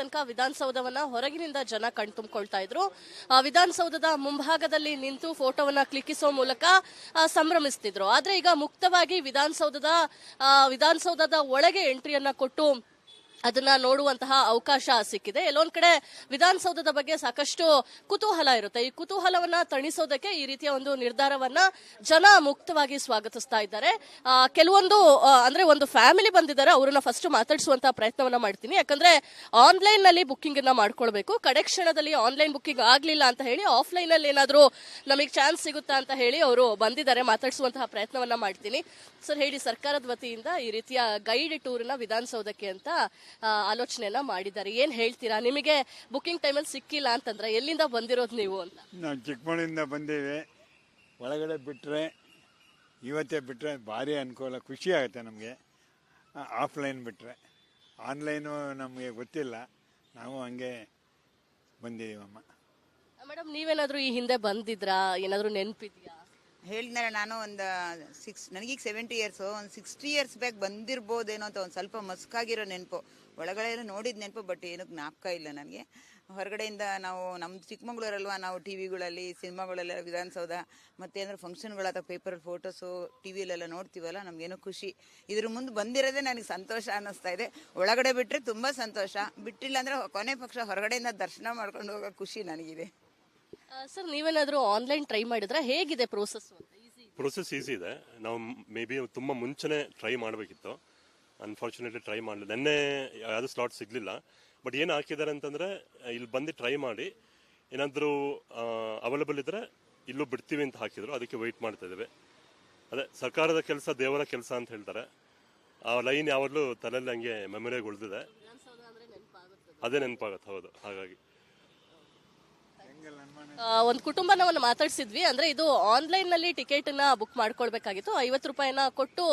ತನಕ ವಿಧಾನಸೌಧವನ್ನ ಹೊರಗಿನಿಂದ ಜನ ಕಣ್ತುಂಬಿಕೊಳ್ತಾ ಇದ್ರು. ವಿಧಾನಸೌಧದ ಮುಂಭಾಗದಲ್ಲಿ ನಿಂತು ಫೋಟೋವನ್ನ ಕ್ಲಿಕ್ಕಿಸೋ ಮೂಲಕ ಸಂಭ್ರಮಿಸ್ತಿದ್ರು. ಆದ್ರೆ ಈಗ ಮುಕ್ತವಾಗಿ ವಿಧಾನಸೌಧದ ವಿಧಾನಸೌಧದ ಒಳಗೆ ಎಂಟ್ರಿಯನ್ನ ಕೊಟ್ಟು ಅದನ್ನ ನೋಡುವಂತಹ ಅವಕಾಶ ಸಿಕ್ಕಿದೆ. ಎಲ್ಲೊಂದ್ ಕಡೆ ವಿಧಾನಸೌಧದ ಬಗ್ಗೆ ಸಾಕಷ್ಟು ಕುತೂಹಲ ಇರುತ್ತೆ. ಈ ಕುತೂಹಲವನ್ನ ತಣಿಸೋದಕ್ಕೆ ಈ ರೀತಿಯ ಒಂದು ನಿರ್ಧಾರವನ್ನ ಜನ ಮುಕ್ತವಾಗಿ ಸ್ವಾಗತಿಸ್ತಾ ಇದ್ದಾರೆ. ಕೆಲವೊಂದು ಅಂದ್ರೆ ಒಂದು ಫ್ಯಾಮಿಲಿ ಬಂದಿದ್ದಾರೆ. ಅವರನ್ನ ಫಸ್ಟ್ ಮಾತಾಡಿಸುವಂತ ಪ್ರಯತ್ನವನ್ನ ಮಾಡ್ತೀನಿ. ಯಾಕಂದ್ರೆ ಆನ್ಲೈನ್ನಲ್ಲಿ ಬುಕ್ಕಿಂಗ್ ಅನ್ನ ಮಾಡ್ಕೊಳ್ಬೇಕು. ಕಡೆ ಕ್ಷಣದಲ್ಲಿ ಆನ್ಲೈನ್ ಬುಕ್ಕಿಂಗ್ ಆಗ್ಲಿಲ್ಲ ಅಂತ ಹೇಳಿ ಆಫ್ಲೈನ್ ಅಲ್ಲಿ ಏನಾದ್ರೂ ನಮಗೆ ಚಾನ್ಸ್ ಸಿಗುತ್ತಾ ಅಂತ ಹೇಳಿ ಅವರು ಬಂದಿದ್ದಾರೆ. ಮಾತಾಡಿಸುವಂತಹ ಪ್ರಯತ್ನವನ್ನ ಮಾಡ್ತೀನಿ. ಸರ್, ಹೇಳಿ ಸರ್ಕಾರದ ವತಿಯಿಂದ ಈ ರೀತಿಯ ಗೈಡ್ ಟೂರ್ನ ವಿಧಾನಸೌಧಕ್ಕೆ ಅಂತ ಆಲೋಚನೆಯನ್ನ ಮಾಡಿದ್ದಾರೆ. ಏನ್ ಹೇಳ್ತೀರಾ? ನಿಮಗೆ ಬುಕಿಂಗ್ ಟೈಮಲ್ಲಿ ಸಿಕ್ಕಿಲ್ಲ ಅಂತಂದ್ರೆ ಎಲ್ಲಿಂದ ಬಂದಿರೋದು ನೀವು ಅಂತ? ನಾವು ಚಿಕ್ಕಮಗಳೂರಿಂದ ಬಂದೇವೆ. ಒಳಗಡೆ ಬಿಟ್ಟರೆ ಇವತ್ತೇ ಬಿಟ್ಟರೆ ಭಾರಿ ಅನುಕೂಲ ಖುಷಿ ಆಗುತ್ತೆ ನಮಗೆ. ಆಫ್ಲೈನ್ ಬಿಟ್ಟರೆ ಆನ್ಲೈನು ನಮಗೆ ಗೊತ್ತಿಲ್ಲ. ನಾವು ಹಂಗೆ ಬಂದಿದ್ದೀವಮ್ಮ. ಮೇಡಮ್ ನೀವೇನಾದರೂ ಈ ಹಿಂದೆ ಬಂದಿದ್ರಾ? ಏನಾದರೂ ನೆನಪಿದ್ಯಾ? ಹೇಳಿದ್ನಲ್ಲ, ನಾನು ಒಂದು ಸಿಕ್ಸ್ ನನಗೀಗ ಸೆವೆಂಟಿ ಇಯರ್ಸು ಒಂದು ಸಿಕ್ಸ್ಟಿ ಇಯರ್ಸ್ ಬ್ಯಾಕ್ ಬಂದಿರ್ಬೋದೇನೋ ಅಂತ ಒಂದು ಸ್ವಲ್ಪ ಮಸ್ಕಾಗಿರೋ ನೆನಪು. ಒಳಗಡೆ ನೋಡಿದ ನೆನಪು ಬಟ್ ಏನೂ ಜ್ಞಾಪಕ ಇಲ್ಲ ನನಗೆ. ಹೊರಗಡೆಯಿಂದ ನಾವು ನಮ್ಮ ಚಿಕ್ಕಮಗಳೂರಲ್ವಾ, ನಾವು ಟಿ ವಿಗಳಲ್ಲಿ ಸಿನಿಮಾಗಳೆಲ್ಲ ವಿಧಾನಸೌಧ, ಮತ್ತೆ ಏನಾದ್ರು ಫಂಕ್ಷನ್ಗಳು ಅಥವಾ ಪೇಪರಲ್ಲಿ ಫೋಟೋಸು ಟಿ ವಿಯಲ್ಲೆಲ್ಲ ನೋಡ್ತೀವಲ್ಲ, ನಮಗೇನೋ ಖುಷಿ. ಇದ್ರ ಮುಂದೆ ಬಂದಿರೋದೇ ನನಗೆ ಸಂತೋಷ ಅನ್ನಿಸ್ತಾ ಇದೆ. ಒಳಗಡೆ ಬಿಟ್ಟರೆ ತುಂಬ ಸಂತೋಷ. ಬಿಟ್ಟಿಲ್ಲ ಅಂದರೆ ಕೊನೆ ಪಕ್ಷ ಹೊರಗಡೆಯಿಂದ ದರ್ಶನ ಮಾಡ್ಕೊಂಡು ಹೋಗೋ ಖುಷಿ ನನಗಿದೆ. ಸರ್ ನೀವೇನಾದರೂ ಆನ್ಲೈನ್ ಟ್ರೈ ಮಾಡಿದ್ರೆ? ಹೇಗಿದೆ ಪ್ರೋಸೆಸ್ ಪ್ರೋಸೆಸ್ ಈಸಿ ಇದೆ. ನಾವು ಮೇ ಬಿ ತುಂಬ ಮುಂಚೆನೇ ಟ್ರೈ ಮಾಡಬೇಕಿತ್ತು. ಅನ್ಫಾರ್ಚುನೇಟ್ಲಿ ಟ್ರೈ ಮಾಡಲಿಲ್ಲ. ನೆನ್ನೆ ಯಾವುದು ಸ್ಲಾಟ್ ಸಿಗಲಿಲ್ಲ. ಬಟ್ ಏನು ಹಾಕಿದ್ದಾರೆ ಅಂತಂದರೆ ಇಲ್ಲಿ ಬಂದು ಟ್ರೈ ಮಾಡಿ. ಏನಾದರೂ ಅವೈಲಬಲ್ ಇದ್ದರೆ ಇಲ್ಲೂ ಬಿಡ್ತೀವಿ ಅಂತ ಹಾಕಿದ್ರು. ಅದಕ್ಕೆ ವೆಯ್ಟ್ ಮಾಡ್ತಾ ಇದ್ದೇವೆ. ಅದೇ ಸರ್ಕಾರದ ಕೆಲಸ ದೇವರ ಕೆಲಸ ಅಂತ ಹೇಳ್ತಾರೆ. ಆ ಲೈನ್ ಯಾವಾಗಲೂ ತಲೆಯಲ್ಲಿ ಹಂಗೆ ಮೆಮೊರಿಯಾಗಿ ಉಳಿದಿದೆ. ಅದೇ ನೆನಪಾಗತ್ತೆ ಹೌದು. ಹಾಗಾಗಿ. ಒಂದು ಕುಟುಂಬ ನಾವು ಮಾತಾಡ್ಸಿದ್ವಿ. ಅಂದ್ರೆ ಇದು ಆನ್ಲೈನ್ನಲ್ಲಿ ಟಿಕೆಟ್ನ ಬುಕ್ ಮಾಡ್ಕೊಳ್ಬೇಕಾಗಿತ್ತು. ಐವತ್ತು ರೂಪಾಯಿನ ಕೊಟ್ಟು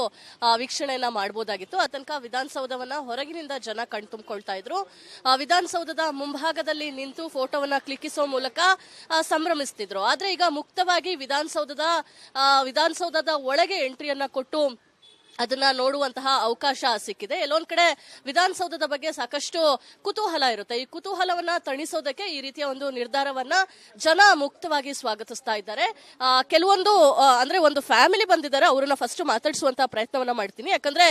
ವೀಕ್ಷಣೆಯನ್ನು ಮಾಡ್ಬೋದಾಗಿತ್ತು. ಆ ತನಕ ವಿಧಾನಸೌಧವನ್ನ ಹೊರಗಿನಿಂದ ಜನ ಕಣ್ತುಂಬಿಕೊಳ್ತಾ ಇದ್ರು. ವಿಧಾನಸೌಧದ ಮುಂಭಾಗದಲ್ಲಿ ನಿಂತು ಫೋಟೋವನ್ನ ಕ್ಲಿಕ್ಕಿಸೋ ಮೂಲಕ ಸಂಭ್ರಮಿಸ್ತಿದ್ರು. ಆದರೆ ಈಗ ಮುಕ್ತವಾಗಿ ವಿಧಾನಸೌಧದ ವಿಧಾನಸೌಧದ ಒಳಗೆ ಎಂಟ್ರಿಯನ್ನ ಕೊಟ್ಟು ಅದನ್ನ ನೋಡುವಂತಹ ಅವಕಾಶ ಸಿಕ್ಕಿದೆ. ಎಲ್ಲೊಂದ್ ಕಡೆ ವಿಧಾನಸೌಧದ ಬಗ್ಗೆ ಸಾಕಷ್ಟು ಕುತೂಹಲ ಇರುತ್ತೆ. ಈ ಕುತೂಹಲವನ್ನ ತಣಿಸೋದಕ್ಕೆ ಈ ರೀತಿಯ ಒಂದು ನಿರ್ಧಾರವನ್ನ ಜನ ಮುಕ್ತವಾಗಿ ಸ್ವಾಗತಿಸ್ತಾ ಇದ್ದಾರೆ. ಕೆಲವೊಂದು ಅಂದ್ರೆ ಒಂದು ಫ್ಯಾಮಿಲಿ ಬಂದಿದ್ದಾರೆ, ಅವ್ರನ್ನ ಫಸ್ಟ್ ಮಾತಾಡಿಸುವಂತಹ ಪ್ರಯತ್ನವನ್ನ ಮಾಡ್ತೀನಿ. ಯಾಕಂದ್ರೆ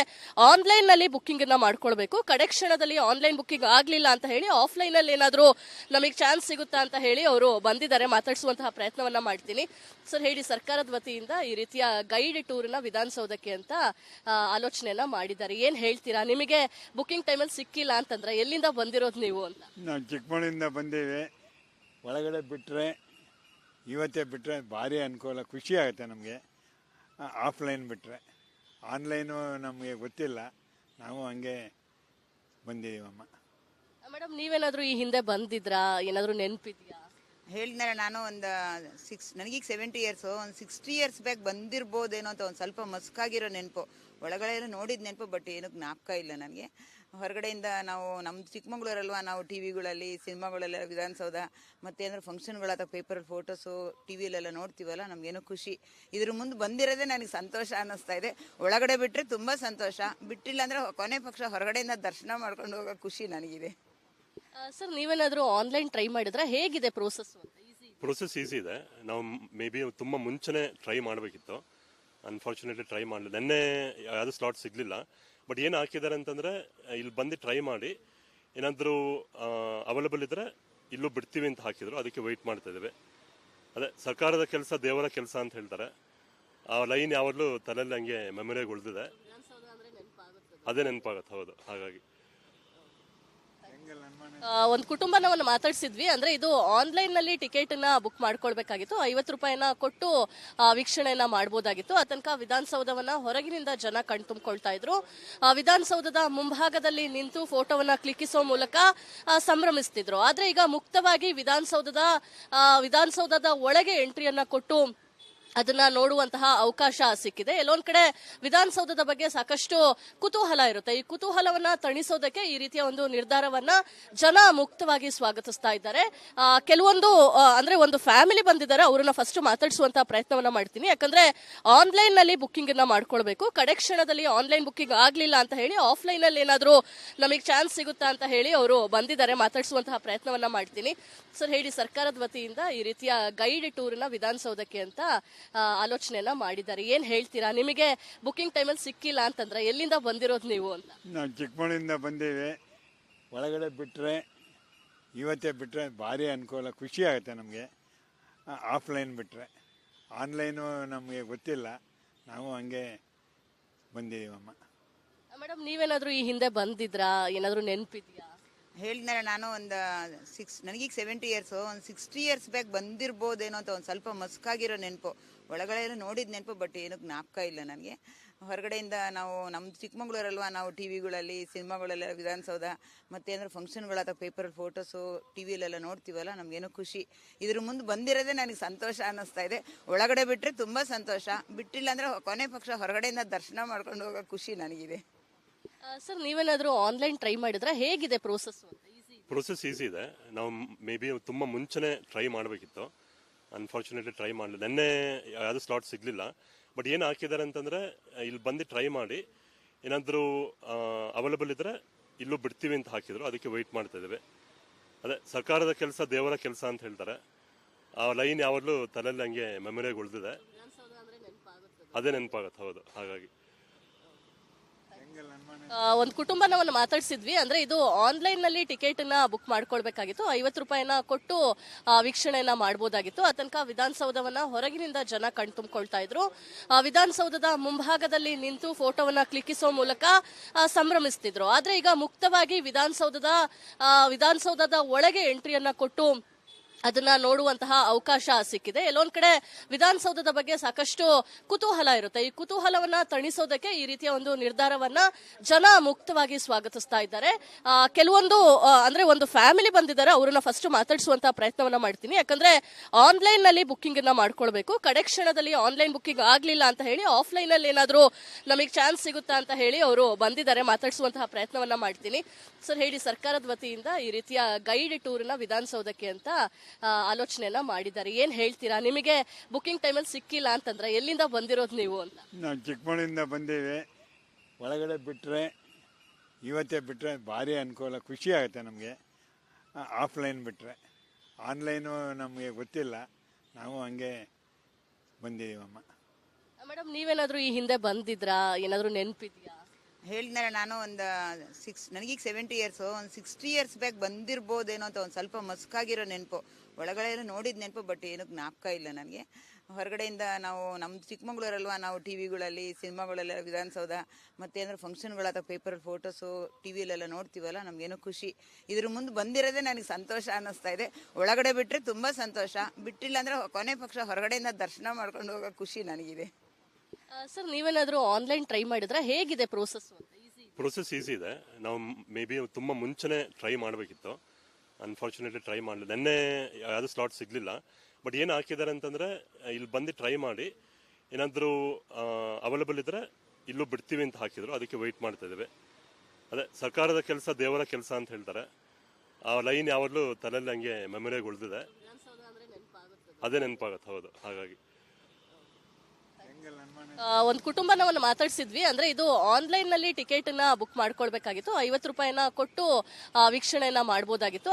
ಆನ್ಲೈನ್ನಲ್ಲಿ ಬುಕ್ಕಿಂಗ್ ಅನ್ನ ಮಾಡ್ಕೊಳ್ಬೇಕು. ಕಡೆ ಕ್ಷಣದಲ್ಲಿ ಆನ್ಲೈನ್ ಬುಕ್ಕಿಂಗ್ ಆಗ್ಲಿಲ್ಲ ಅಂತ ಹೇಳಿ ಆಫ್ಲೈನ್ ಅಲ್ಲಿ ಏನಾದ್ರೂ ನಮಗೆ ಚಾನ್ಸ್ ಸಿಗುತ್ತಾ ಅಂತ ಹೇಳಿ ಅವರು ಬಂದಿದ್ದಾರೆ, ಮಾತಾಡಿಸುವಂತಹ ಪ್ರಯತ್ನವನ್ನ ಮಾಡ್ತೀನಿ. ಸರ್, ಹೇಳಿ ಸರ್ಕಾರದ ವತಿಯಿಂದ ಈ ರೀತಿಯ ಗೈಡ್ ಟೂರ್ನ ವಿಧಾನಸೌಧಕ್ಕೆ ಅಂತ ಆಲೋಚನೆಯನ್ನ ಮಾಡಿದ್ದಾರೆ. ಏನ್ ಹೇಳ್ತೀರಾ? ನಿಮಗೆ ಬುಕಿಂಗ್ ಟೈಮಲ್ಲಿ ಸಿಕ್ಕಿಲ್ಲ ಅಂತಂದ್ರೆ ಎಲ್ಲಿಂದ ಬಂದಿರೋದು ನೀವು ಅಂತ? ನಾವು ಚಿಕ್ಕಮಗಳೂರಿಂದ ಬಂದೇವೆ. ಒಳಗಡೆ ಬಿಟ್ಟರೆ ಇವತ್ತೇ ಬಿಟ್ಟರೆ ಭಾರಿ ಅನುಕೂಲ ಖುಷಿ ಆಗುತ್ತೆ ನಮಗೆ. ಆಫ್ಲೈನ್ ಬಿಟ್ಟರೆ ಆನ್ಲೈನು ನಮಗೆ ಗೊತ್ತಿಲ್ಲ. ನಾವು ಹಂಗೆ ಬಂದಿದ್ದೀವಮ್ಮ ಮೇಡಮ್ ನೀವೇನಾದರೂ ಈ ಹಿಂದೆ ಬಂದಿದ್ರಾ? ಏನಾದರೂ ನೆನಪಿದ್ಯಾ? ಹೇಳಿದ್ನಲ್ಲ ನಾನು ಒಂದು ಸಿಕ್ಸ್ ನನಗೀಗ ಸೆವೆಂಟಿ ಇಯರ್ಸು ಒಂದು ಸಿಕ್ಸ್ಟಿ ಇಯರ್ಸ್ ಬ್ಯಾಕ್ ಬಂದಿರ್ಬೋದೇನೋ ಅಂತ ಒಂದು ಸ್ವಲ್ಪ ಮಸ್ಕಾಗಿರೋ ನೆನಪು. ಒಳಗಡೆ ಎಲ್ಲ ನೋಡಿದ ನೆನಪು ಬಟ್ ಏನು ಜ್ಞಾಪಕ ಇಲ್ಲ ನನಗೆ. ಹೊರಗಡೆಯಿಂದ ನಾವು ನಮ್ಮ ಚಿಕ್ಕಮಗಳೂರಲ್ವಾ ನಾವು ಟಿ ವಿಗಳಲ್ಲಿ ಸಿನಿಮಾಗಳೆಲ್ಲ ವಿಧಾನಸೌಧ ಮತ್ತೆ ಏನಾದ್ರು ಫಂಕ್ಷನ್ಗಳು ಅಥವಾ ಪೇಪರಲ್ಲಿ ಫೋಟೋಸು ಟಿ ವಿಲೆಲ್ಲ ನೋಡ್ತೀವಲ್ಲ ನಮಗೇನೋ ಖುಷಿ. ಇದ್ರ ಮುಂದೆ ಬಂದಿರೋದೇ ನನಗೆ ಸಂತೋಷ ಅನ್ನಿಸ್ತಾ ಇದೆ. ಒಳಗಡೆ ಬಿಟ್ಟರೆ ತುಂಬ ಸಂತೋಷ. ಬಿಟ್ಟಿಲ್ಲ ಅಂದರೆ ಕೊನೆ ಪಕ್ಷ ಹೊರಗಡೆಯಿಂದ ದರ್ಶನ ಮಾಡ್ಕೊಂಡು ಹೋಗೋ ಖುಷಿ ನನಗಿದೆ. ಸರ್ ನೀವೇನಾದರೂ ಆನ್ಲೈನ್ ಟ್ರೈ ಮಾಡಿದ್ರೆ? ಹೇಗಿದೆ ಪ್ರೋಸೆಸ್ ಪ್ರೊಸೆಸ್ ಈಸಿ ಇದೆ. ನಾವು ಮೇ ಬಿ ತುಂಬ ಮುಂಚೆನೇ ಟ್ರೈ ಮಾಡಬೇಕಿತ್ತು. ಅನ್ಫಾರ್ಚುನೇಟ್ಲಿ ಟ್ರೈ ಮಾಡಲಿಲ್ಲ. ನೆನ್ನೆ ಯಾವುದು ಸ್ಲಾಟ್ ಸಿಗಲಿಲ್ಲ. ಬಟ್ ಏನು ಹಾಕಿದ್ದಾರೆ ಅಂತಂದರೆ ಇಲ್ಲಿ ಬಂದು ಟ್ರೈ ಮಾಡಿ. ಏನಾದರೂ ಅವೈಲಬಲ್ ಇದ್ದರೆ ಇಲ್ಲೂ ಬಿಡ್ತೀವಿ ಅಂತ ಹಾಕಿದರು. ಅದಕ್ಕೆ ವೆಯ್ಟ್ ಮಾಡ್ತಾ ಇದ್ದೇವೆ. ಅದೇ ಸರ್ಕಾರದ ಕೆಲಸ ದೇವರ ಕೆಲಸ ಅಂತ ಹೇಳ್ತಾರೆ. ಆ ಲೈನ್ ಯಾವಾಗಲೂ ತಲೆಯಲ್ಲಿ ಹಂಗೆ ಮೆಮೊರಿಯಾಗಿ ಉಳಿದಿದೆ. ಅದೇ ನೆನಪಾಗತ್ತೆ ಹೌದು. ಹಾಗಾಗಿ. ಒಂದು ಕುಟುಂಬನ ಒಂದು ಮಾತಾಡ್ಸಿದ್ವಿ. ಅಂದ್ರೆ ಇದು ಆನ್ಲೈನ್ನಲ್ಲಿ ಟಿಕೆಟ್ನ ಬುಕ್ ಮಾಡ್ಕೊಳ್ಬೇಕಾಗಿತ್ತು. ಐವತ್ತು ರೂಪಾಯಿನ ಕೊಟ್ಟು ವೀಕ್ಷಣೆಯನ್ನು ಮಾಡಬಹುದಾಗಿತ್ತು ಆ ತನಕ ವಿಧಾನಸೌಧವನ್ನ ಹೊರಗಿನಿಂದ ಜನ ಕಣ್ತುಂಬಿಕೊಳ್ತಾ ಇದ್ರು. ವಿಧಾನಸೌಧದ ಮುಂಭಾಗದಲ್ಲಿ ನಿಂತು ಫೋಟೋವನ್ನ ಕ್ಲಿಕ್ಕಿಸೋ ಮೂಲಕ ಸಂಭ್ರಮಿಸ್ತಿದ್ರು. ಆದ್ರೆ ಈಗ ಮುಕ್ತವಾಗಿ ವಿಧಾನಸೌಧದ ವಿಧಾನಸೌಧದ ಒಳಗೆ ಎಂಟ್ರಿಯನ್ನ ಕೊಟ್ಟು ಅದನ್ನ ನೋಡುವಂತಹ ಅವಕಾಶ ಸಿಕ್ಕಿದೆ. ಎಲ್ಲೊಂದ್ ಕಡೆ ವಿಧಾನಸೌಧದ ಬಗ್ಗೆ ಸಾಕಷ್ಟು ಕುತೂಹಲ ಇರುತ್ತೆ. ಈ ಕುತೂಹಲವನ್ನ ತಣಿಸೋದಕ್ಕೆ ಈ ರೀತಿಯ ಒಂದು ನಿರ್ಧಾರವನ್ನ ಜನ ಮುಕ್ತವಾಗಿ ಸ್ವಾಗತಿಸ್ತಾ ಇದ್ದಾರೆ. ಕೆಲವೊಂದು ಅಂದ್ರೆ ಒಂದು ಫ್ಯಾಮಿಲಿ ಬಂದಿದ್ದಾರೆ, ಅವರನ್ನ ಫಸ್ಟ್ ಮಾತಾಡಿಸುವಂತಹ ಪ್ರಯತ್ನವನ್ನ ಮಾಡ್ತೀನಿ. ಯಾಕಂದ್ರೆ ಆನ್ಲೈನ್ನಲ್ಲಿ ಬುಕ್ಕಿಂಗ್ ಅನ್ನ ಮಾಡ್ಕೊಳ್ಬೇಕು. ಕಡೆ ಕ್ಷಣದಲ್ಲಿ ಆನ್ಲೈನ್ ಬುಕ್ಕಿಂಗ್ ಆಗ್ಲಿಲ್ಲ ಅಂತ ಹೇಳಿ ಆಫ್ಲೈನ್ ಅಲ್ಲಿ ಏನಾದ್ರೂ ನಮಗೆ ಚಾನ್ಸ್ ಸಿಗುತ್ತಾ ಅಂತ ಹೇಳಿ ಅವರು ಬಂದಿದ್ದಾರೆ, ಮಾತಾಡಿಸುವಂತಹ ಪ್ರಯತ್ನವನ್ನ ಮಾಡ್ತೀನಿ. ಸರ್, ಹೇಳಿ ಸರ್ಕಾರದ ವತಿಯಿಂದ ಈ ರೀತಿಯ ಗೈಡ್ ಟೂರ್ನ ವಿಧಾನಸೌಧಕ್ಕೆ ಅಂತ ಆಲೋಚನೆಯನ್ನ ಮಾಡಿದ್ದಾರೆ. ಏನ್ ಹೇಳ್ತೀರಾ? ನಿಮಗೆ ಬುಕಿಂಗ್ ಟೈಮಲ್ಲಿ ಸಿಕ್ಕಿಲ್ಲ ಅಂತಂದ್ರೆ ಎಲ್ಲಿಂದ ಬಂದಿರೋದು ನೀವು ಅಂತ? ನಾವು ಚಿಕ್ಕಮಗಳಿಂದ ಬಂದೇವೆ. ಒಳಗಡೆ ಬಿಟ್ಟರೆ ಇವತ್ತೇ ಬಿಟ್ಟರೆ ಭಾರಿ ಅನುಕೂಲ ಖುಷಿ ಆಗುತ್ತೆ ನಮಗೆ. ಆಫ್ಲೈನ್ ಬಿಟ್ಟರೆ ಆನ್ಲೈನು ನಮಗೆ ಗೊತ್ತಿಲ್ಲ. ನಾವು ಹಂಗೆ ಬಂದಿದ್ದೀವಮ್ಮ. ಮೇಡಮ್ ನೀವೇನಾದರೂ ಈ ಹಿಂದೆ ಬಂದಿದ್ರಾ? ಏನಾದರೂ ನೆನಪಿದ್ಯಾ? ಹೇಳಿದ್ನಲ್ಲ ನಾನು ಒಂದು ಸಿಕ್ಸ್ ನನಗೀಗ ಸೆವೆಂಟಿ ಇಯರ್ಸು ಒಂದು ಸಿಕ್ಸ್ಟಿ ಇಯರ್ಸ್ ಬ್ಯಾಕ್ ಬಂದಿರ್ಬೋದೇನೋ ಅಂತ ಒಂದು ಸ್ವಲ್ಪ ಮಸ್ಕಾಗಿರೋ ನೆನಪು. ಒಳಗಡೆ ಎಲ್ಲ ನೋಡಿದ ನೆನಪು ಬಟ್ ಏನಕ್ಕೆ ಜ್ಞಾಪಕ ಇಲ್ಲ ನನಗೆ. ಹೊರಗಡೆಯಿಂದ ನಾವು ನಮ್ಮ ಚಿಕ್ಕಮಗಳೂರಲ್ವಾ, ನಾವು ಟಿ ವಿಗಳಲ್ಲಿ ಸಿನಿಮಾಗಳೆಲ್ಲ ವಿಧಾನಸೌಧ, ಮತ್ತು ಏನಾದ್ರು ಫಂಕ್ಷನ್ಗಳು ಅಥವಾ ಪೇಪರಲ್ಲಿ ಫೋಟೋಸು ಟಿ ವಿಲೆಲ್ಲ ನೋಡ್ತೀವಲ್ಲ, ನಮಗೇನೋ ಖುಷಿ. ಇದ್ರ ಮುಂದೆ ಬಂದಿರೋದೇ ನನಗೆ ಸಂತೋಷ ಅನ್ನಿಸ್ತಾ ಇದೆ. ಒಳಗಡೆ ಬಿಟ್ಟರೆ ತುಂಬ ಸಂತೋಷ. ಬಿಟ್ಟಿಲ್ಲ ಅಂದರೆ ಕೊನೆ ಪಕ್ಷ ಹೊರಗಡೆಯಿಂದ ದರ್ಶನ ಮಾಡ್ಕೊಂಡು ಹೋಗೋ ಖುಷಿ ನನಗಿದೆ. ಸರ್ ನೀವೇನಾದರೂ ಆನ್ಲೈನ್ ಟ್ರೈ ಮಾಡಿದ್ರೆ? ಹೇಗಿದೆ ಪ್ರೋಸೆಸ್ ಪ್ರೊಸೆಸ್ ಈಸಿ ಇದೆ. ನಾವು ಮೇ ಬಿ ತುಂಬ ಮುಂಚೆನೇ ಟ್ರೈ ಮಾಡಬೇಕಿತ್ತು. ಅನ್ಫಾರ್ಚುನೇಟ್ಲಿ ಟ್ರೈ ಮಾಡಲಿಲ್ಲ. ನೆನ್ನೆ ಯಾವುದು ಸ್ಲಾಟ್ ಸಿಗಲಿಲ್ಲ. ಬಟ್ ಏನು ಹಾಕಿದ್ದಾರೆ ಅಂತಂದರೆ ಇಲ್ಲಿ ಬಂದು ಟ್ರೈ ಮಾಡಿ. ಏನಾದರೂ ಅವೈಲಬಲ್ ಇದ್ದರೆ ಇಲ್ಲೂ ಬಿಡ್ತೀವಿ ಅಂತ ಹಾಕಿದ್ರು. ಅದಕ್ಕೆ ವೆಯ್ಟ್ ಮಾಡ್ತಾ ಇದ್ದೇವೆ. ಅದೇ ಸರ್ಕಾರದ ಕೆಲಸ ದೇವರ ಕೆಲಸ ಅಂತ ಹೇಳ್ತಾರೆ. ಆ ಲೈನ್ ಯಾವಾಗಲೂ ತಲೆಯಲ್ಲಿ ಹಂಗೆ ಮೆಮೊರಿಯಾಗಿ ಉಳಿದಿದೆ. ಅದೇ ನೆನಪಾಗುತ್ತೆ ಹೌದು. ಹಾಗಾಗಿ. ಒಂದು ಕುಟುಂಬನವನ್ನು ಮಾತಾಡ್ಸಿದ್ವಿ. ಅಂದ್ರೆ ಇದು ಆನ್ಲೈನ್ನಲ್ಲಿ ಟಿಕೆಟ್ನ ಬುಕ್ ಮಾಡ್ಕೊಳ್ಬೇಕಾಗಿತ್ತು. ಐವತ್ತು ರೂಪಾಯಿನ ಕೊಟ್ಟು ವೀಕ್ಷಣೆಯನ್ನು ಮಾಡಬಹುದಾಗಿತ್ತು ಆ ತನಕ ವಿಧಾನಸೌಧವನ್ನ ಹೊರಗಿನಿಂದ ಜನ ಕಣ್ತುಂಬಿಕೊಳ್ತಾ ಇದ್ರು. ವಿಧಾನಸೌಧದ ಮುಂಭಾಗದಲ್ಲಿ ನಿಂತು ಫೋಟೋವನ್ನ ಕ್ಲಿಕ್ಕಿಸೋ ಮೂಲಕ ಸಂಭ್ರಮಿಸ್ತಿದ್ರು. ಆದ್ರೆ ಈಗ ಮುಕ್ತವಾಗಿ ವಿಧಾನಸೌಧದ ವಿಧಾನಸೌಧದ ಒಳಗೆ ಎಂಟ್ರಿಯನ್ನ ಕೊಟ್ಟು ಅದನ್ನ ನೋಡುವಂತಹ ಅವಕಾಶ ಸಿಕ್ಕಿದೆ. ಎಲ್ಲೊಂದ್ ಕಡೆ ವಿಧಾನಸೌಧದ ಬಗ್ಗೆ ಸಾಕಷ್ಟು ಕುತೂಹಲ ಇರುತ್ತೆ. ಈ ಕುತೂಹಲವನ್ನ ತಣಿಸೋದಕ್ಕೆ ಈ ರೀತಿಯ ಒಂದು ನಿರ್ಧಾರವನ್ನ ಜನ ಮುಕ್ತವಾಗಿ ಸ್ವಾಗತಿಸ್ತಾ ಇದ್ದಾರೆ. ಕೆಲವೊಂದು ಅಂದ್ರೆ ಒಂದು ಫ್ಯಾಮಿಲಿ ಬಂದಿದ್ದಾರೆ, ಅವ್ರನ್ನ ಫಸ್ಟ್ ಮಾತಾಡಿಸುವಂತಹ ಪ್ರಯತ್ನವನ್ನ ಮಾಡ್ತೀನಿ. ಯಾಕಂದ್ರೆ ಆನ್ಲೈನ್ನಲ್ಲಿ ಬುಕ್ಕಿಂಗ್ ಅನ್ನ ಮಾಡ್ಕೊಳ್ಬೇಕು. ಕಡೆ ಕ್ಷಣದಲ್ಲಿ ಆನ್ಲೈನ್ ಬುಕ್ಕಿಂಗ್ ಆಗ್ಲಿಲ್ಲ ಅಂತ ಹೇಳಿ ಆಫ್ಲೈನ್ ಅಲ್ಲಿ ಏನಾದ್ರೂ ನಮಗೆ ಚಾನ್ಸ್ ಸಿಗುತ್ತಾ ಅಂತ ಹೇಳಿ ಅವರು ಬಂದಿದ್ದಾರೆ, ಮಾತಾಡಿಸುವಂತಹ ಪ್ರಯತ್ನವನ್ನ ಮಾಡ್ತೀನಿ. ಸರ್, ಹೇಳಿ ಸರ್ಕಾರದ ವತಿಯಿಂದ ಈ ರೀತಿಯ ಗೈಡ್ ಟೂರ್ನ ವಿಧಾನಸೌಧಕ್ಕೆ ಅಂತ ಆಲೋಚನೆಯನ್ನ ಮಾಡಿದ್ದಾರೆ. ಏನ್ ಹೇಳ್ತೀರಾ? ನಿಮಗೆ ಬುಕಿಂಗ್ ಟೈಮಲ್ಲಿ ಸಿಕ್ಕಿಲ್ಲ ಅಂತಂದ್ರೆ ಎಲ್ಲಿಂದ ಬಂದಿರೋದು ನೀವು ಅಂತ? ನಾವು ಚಿಕ್ಕಮಗಳಿಂದ ಬಂದೇವೆ. ಒಳಗಡೆ ಬಿಟ್ಟರೆ ಇವತ್ತೇ ಬಿಟ್ಟರೆ ಭಾರಿ ಅನುಕೂಲ ಖುಷಿ ಆಗುತ್ತೆ ನಮಗೆ. ಆಫ್ಲೈನ್ ಬಿಟ್ಟರೆ ಆನ್ಲೈನು ನಮಗೆ ಗೊತ್ತಿಲ್ಲ. ನಾವು ಹಂಗೆ ಬಂದಿದ್ದೀವಮ್ಮ. ಮೇಡಮ್ ನೀವೇನಾದರೂ ಈ ಹಿಂದೆ ಬಂದಿದ್ರಾ? ಏನಾದರೂ ನೆನಪಿದ್ಯಾ? ಹೇಳಿದ್ನಲ್ಲ, ನಾನು ಒಂದು ಸಿಕ್ಸ್ ನನಗೀಗ ಸೆವೆಂಟಿ ಇಯರ್ಸು ಒಂದು ಸಿಕ್ಸ್ಟಿ ಇಯರ್ಸ್ ಬ್ಯಾಕ್ ಬಂದಿರ್ಬೋದೇನೋ ಅಂತ ಒಂದು ಸ್ವಲ್ಪ ಮಸ್ಕಾಗಿರೋ ನೆನಪು. ಒಳಗಡೆ ಎಲ್ಲ ನೋಡಿದ ನೆನಪು ಬಟ್ ಏನಕ್ಕೆ ಜ್ಞಾಪಕ ಇಲ್ಲ ನನಗೆ. ಹೊರಗಡೆಯಿಂದ ನಾವು ನಮ್ಮ ಚಿಕ್ಕಮಗಳೂರಲ್ವಾ, ನಾವು ಟಿ ವಿಗಳಲ್ಲಿ, ಸಿನಿಮಾಗಳೆಲ್ಲ, ವಿಧಾನಸೌಧ, ಮತ್ತು ಏನಾದ್ರು ಫಂಕ್ಷನ್ಗಳು ಅಥವಾ ಪೇಪರಲ್ಲಿ ಫೋಟೋಸು ಟಿ ವಿಲೆಲ್ಲ ನೋಡ್ತೀವಲ್ಲ, ನಮಗೇನೋ ಖುಷಿ. ಇದ್ರ ಮುಂದೆ ಬಂದಿರೋದೇ ನನಗೆ ಸಂತೋಷ ಅನ್ನಿಸ್ತಾ ಇದೆ. ಒಳಗಡೆ ಬಿಟ್ಟರೆ ತುಂಬ ಸಂತೋಷ. ಬಿಟ್ಟಿಲ್ಲ ಅಂದರೆ ಕೊನೆ ಪಕ್ಷ ಹೊರಗಡೆಯಿಂದ ದರ್ಶನ ಮಾಡ್ಕೊಂಡು ಹೋಗೋ ಖುಷಿ ನನಗಿದೆ. ಸರ್ ನೀವೇನಾದರೂ ಆನ್ಲೈನ್ ಟ್ರೈ ಮಾಡಿದ್ರೆ? ಹೇಗಿದೆ ಪ್ರೋಸೆಸ್ ಪ್ರೊಸೆಸ್ ಈಸಿ ಇದೆ. ನಾವು ಮೇ ಬಿ ತುಂಬ ಮುಂಚೆನೇ ಟ್ರೈ ಮಾಡಬೇಕಿತ್ತು. ಅನ್ಫಾರ್ಚುನೇಟ್ಲಿ ಟ್ರೈ ಮಾಡಲಿ ನೆನ್ನೆ ಯಾವುದು ಸ್ಲಾಟ್ ಸಿಗಲಿಲ್ಲ. ಬಟ್ ಏನು ಹಾಕಿದ್ದಾರೆ ಅಂತಂದರೆ ಇಲ್ಲಿ ಬಂದು ಟ್ರೈ ಮಾಡಿ. ಏನಾದರೂ ಅವೈಲಬಲ್ ಇದ್ದರೆ ಇಲ್ಲೂ ಬಿಡ್ತೀವಿ ಅಂತ ಹಾಕಿದ್ರು. ಅದಕ್ಕೆ ವೆಯ್ಟ್ ಮಾಡ್ತಾ ಇದ್ದೇವೆ. ಅದೇ ಸರ್ಕಾರದ ಕೆಲಸ ದೇವರ ಕೆಲಸ ಅಂತ ಹೇಳ್ತಾರೆ. ಆ ಲೈನ್ ಯಾವಾಗಲೂ ತಲೆಯಲ್ಲಿ ಹಂಗೆ ಮೆಮೊರಿಯಾಗಿ ಉಳಿದಿದೆ. ಅದೇ ನೆನಪಾಗುತ್ತೆ ಹೌದು. ಹಾಗಾಗಿ. ಒಂದು ಕುಟುಂಬ ನಾವನ್ನು ಮಾತಾಡ್ಸಿದ್ವಿ. ಅಂದ್ರೆ ಇದು ಆನ್ಲೈನ್ನಲ್ಲಿ ಟಿಕೆಟ್ ಬುಕ್ ಮಾಡ್ಕೊಳ್ಬೇಕಾಗಿತ್ತು. ಐವತ್ತು ರೂಪಾಯಿನ ಕೊಟ್ಟು ವೀಕ್ಷಣೆನ ಮಾಡ್ಬೋದಾಗಿತ್ತು.